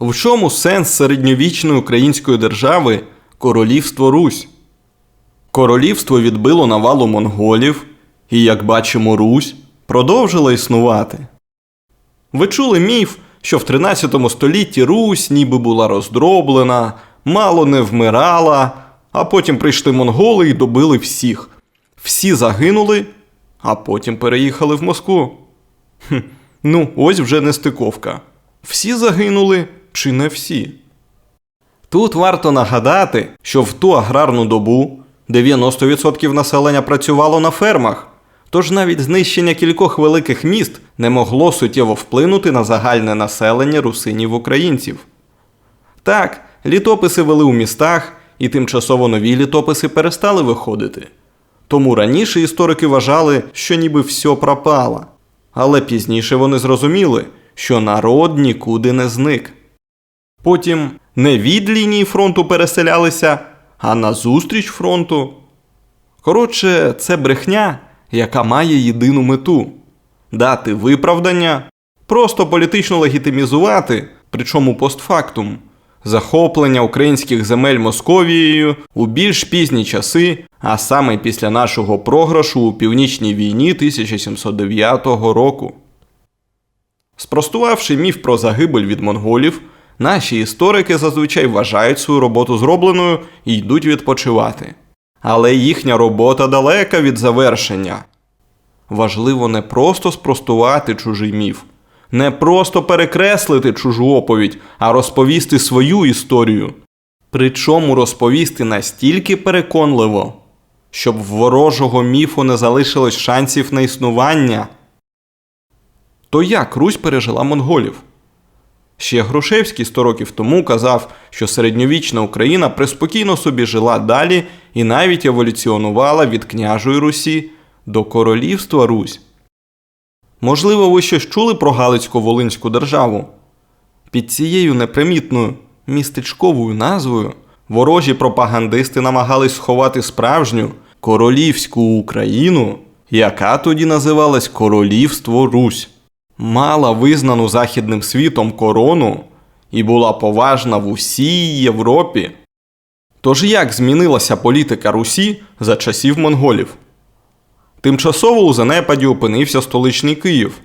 В чому сенс середньовічної української держави Королівство Русь? Королівство відбило навалу монголів, і, як бачимо, Русь продовжила існувати. Ви чули міф, що в 13 столітті Русь ніби була роздроблена, мало не вмирала, а потім прийшли монголи і добили всіх. Всі загинули, а потім переїхали в Москву. Хм, ну, ось вже нестиковка. Всі загинули чи не всі? Тут варто нагадати, що в ту аграрну добу 90% населення працювало на фермах, тож навіть знищення кількох великих міст не могло суттєво вплинути на загальне населення русинів українців. Так, літописи вели у містах, і тимчасово нові літописи перестали виходити. Тому раніше історики вважали, що ніби все пропало. Але пізніше вони зрозуміли, що народ нікуди не зник. Потім не від лінії фронту переселялися, а назустріч фронту. Коротше, це брехня, яка має єдину мету дати виправдання, просто політично легітимізувати, причому постфактум, захоплення українських земель Московією у більш пізні часи, а саме після нашого програшу у північній війні 1709 року. Спростувавши міф про загибель від монголів, наші історики зазвичай вважають свою роботу зробленою і йдуть відпочивати. Але їхня робота далека від завершення. Важливо не просто спростувати чужий міф, не просто перекреслити чужу оповідь, а розповісти свою історію. Причому розповісти настільки переконливо, щоб в ворожого міфу не залишилось шансів на існування. То як Русь пережила монголів? Ще Грушевський 100 років тому казав, що середньовічна Україна преспокійно собі жила далі і навіть еволюціонувала від княжої Русі до королівства Русь. Можливо, ви щось чули про Галицько-Волинську державу? Під цією непримітною містечковою назвою ворожі пропагандисти намагались сховати справжню королівську Україну, яка тоді називалась Королівство Русь мала визнану західним світом корону і була поважна в усій Європі. Тож як змінилася політика Русі за часів монголів? Тимчасово у занепаді опинився столичний Київ.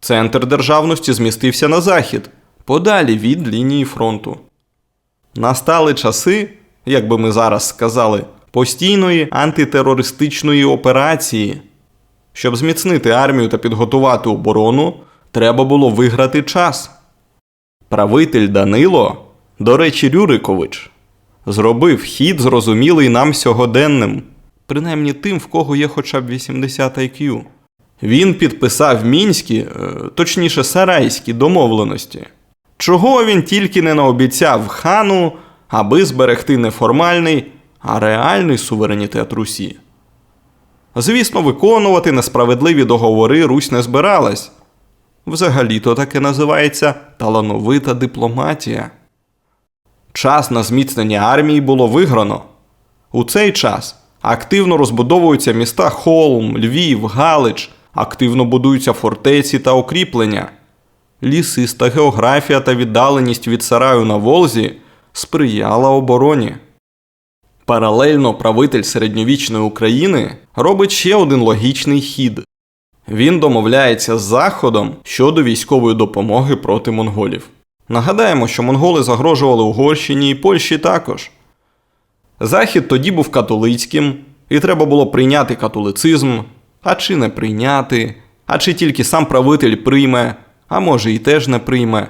Центр державності змістився на захід, подалі від лінії фронту. Настали часи, як би ми зараз сказали, постійної антитерористичної операції. Щоб зміцнити армію та підготувати оборону, треба було виграти час. Правитель Данило, до речі, Рюрикович, зробив хід, зрозумілий нам сьогоденним, принаймні тим, в кого є хоча б 80 IQ. Він підписав мінські, е, точніше сарайські домовленості. Чого він тільки не наобіцяв хану, аби зберегти не формальний, а реальний суверенітет Русі. Звісно, виконувати несправедливі договори Русь не збиралась. Взагалі-то таке називається талановита дипломатія. Час на зміцнення армії було виграно. У цей час активно розбудовуються міста Холм, Львів, Галич, активно будуються фортеці та укріплення. Лісиста географія та віддаленість від сараю на Волзі сприяла обороні. Паралельно правитель середньовічної України робить ще один логічний хід. Він домовляється з Заходом щодо військової допомоги проти монголів. Нагадаємо, що монголи загрожували Угорщині і Польщі також. Захід тоді був католицьким, і треба було прийняти католицизм, а чи не прийняти, а чи тільки сам правитель прийме, а може і теж не прийме.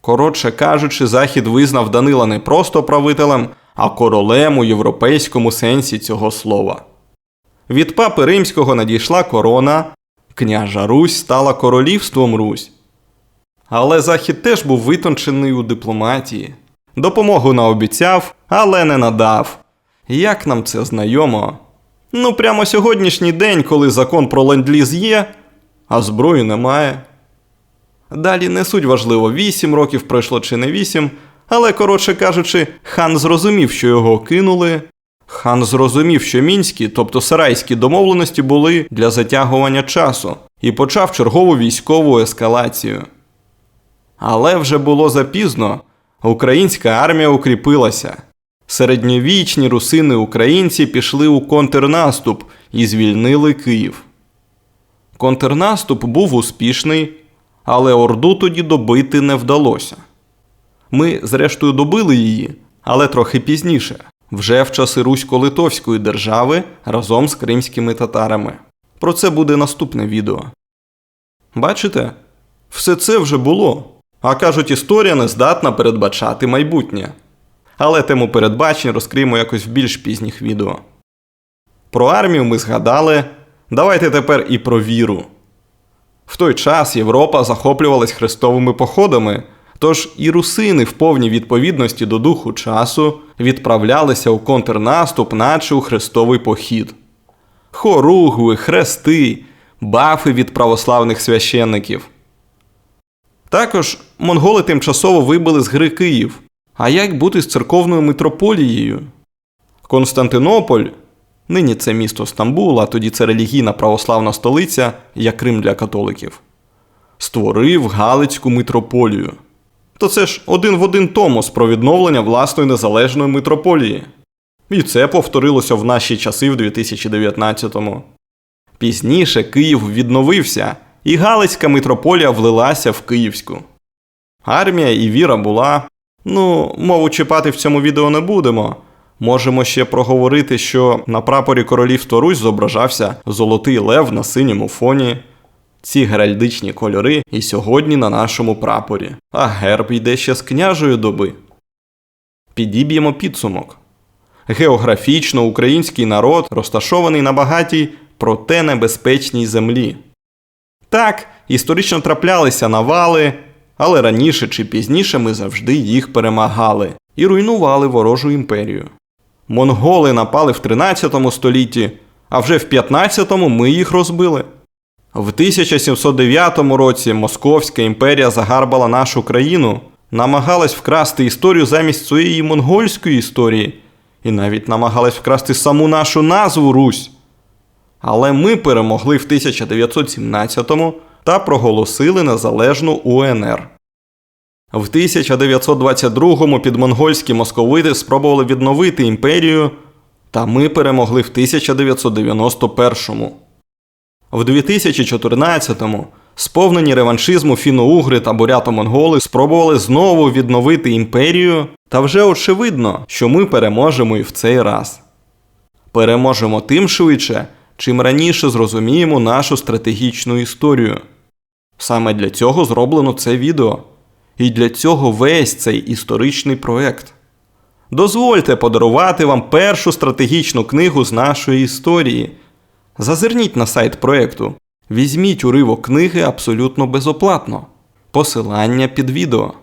Коротше кажучи, Захід визнав Данила не просто правителем, а королем у європейському сенсі цього слова. Від папи римського надійшла корона, княжа Русь стала королівством Русь. Але Захід теж був витончений у дипломатії. Допомогу наобіцяв, але не надав. Як нам це знайомо? Ну, прямо сьогоднішній день, коли закон про ленд-ліз є, а зброї немає. Далі не суть важливо, 8 років пройшло чи не 8, але, коротше кажучи, хан зрозумів, що його кинули. Хан зрозумів, що мінські, тобто сарайські домовленості були для затягування часу, і почав чергову військову ескалацію. Але вже було запізно, Українська армія укріпилася. Середньовічні русини українці пішли у контрнаступ і звільнили Київ. Контрнаступ був успішний, але Орду тоді добити не вдалося. Ми, зрештою, добили її, але трохи пізніше, вже в часи Русько-Литовської держави разом з кримськими татарами. Про це буде наступне відео. Бачите, все це вже було. А кажуть, історія не здатна передбачати майбутнє. Але тему передбачень розкриємо якось в більш пізніх відео. Про армію ми згадали. Давайте тепер і про віру. В той час Європа захоплювалась хрестовими походами, тож і русини в повній відповідності до духу часу відправлялися у контрнаступ, наче у хрестовий похід. Хоругви, хрести, бафи від православних священників. Також монголи тимчасово вибили з гри Київ. А як бути з церковною митрополією? Константинополь, нині це місто Стамбул, а тоді це релігійна православна столиця, як Крим для католиків, створив Галицьку митрополію. То це ж один в один томос про відновлення власної незалежної митрополії. І це повторилося в наші часи в 2019-му. Пізніше Київ відновився, і Галицька митрополія влилася в Київську. Армія і віра була. Ну, мову чіпати в цьому відео не будемо. Можемо ще проговорити, що на прапорі королівства Русь зображався золотий лев на синьому фоні. Ці геральдичні кольори і сьогодні на нашому прапорі, а герб йде ще з княжої доби. Підіб'ємо підсумок. Географічно український народ розташований на багатій, проте небезпечній землі. Так, історично траплялися навали, але раніше чи пізніше ми завжди їх перемагали і руйнували ворожу імперію. Монголи напали в 13 столітті, а вже в 15-му ми їх розбили. В 1709 році Московська імперія загарбала нашу країну, намагалась вкрасти історію замість своєї монгольської історії, і навіть намагалась вкрасти саму нашу назву Русь. Але ми перемогли в 1917-му та проголосили незалежну УНР. В 1922-му підмонгольські московити спробували відновити імперію, та ми перемогли в 1991-му. В 2014-му сповнені реваншизму фіно-угри та бурято-монголи спробували знову відновити імперію, та вже очевидно, що ми переможемо і в цей раз. Переможемо тим швидше, чим раніше зрозуміємо нашу стратегічну історію. Саме для цього зроблено це відео. І для цього весь цей історичний проект. Дозвольте подарувати вам першу стратегічну книгу з нашої історії. Зазирніть на сайт проекту. Візьміть уривок книги абсолютно безоплатно. Посилання під відео.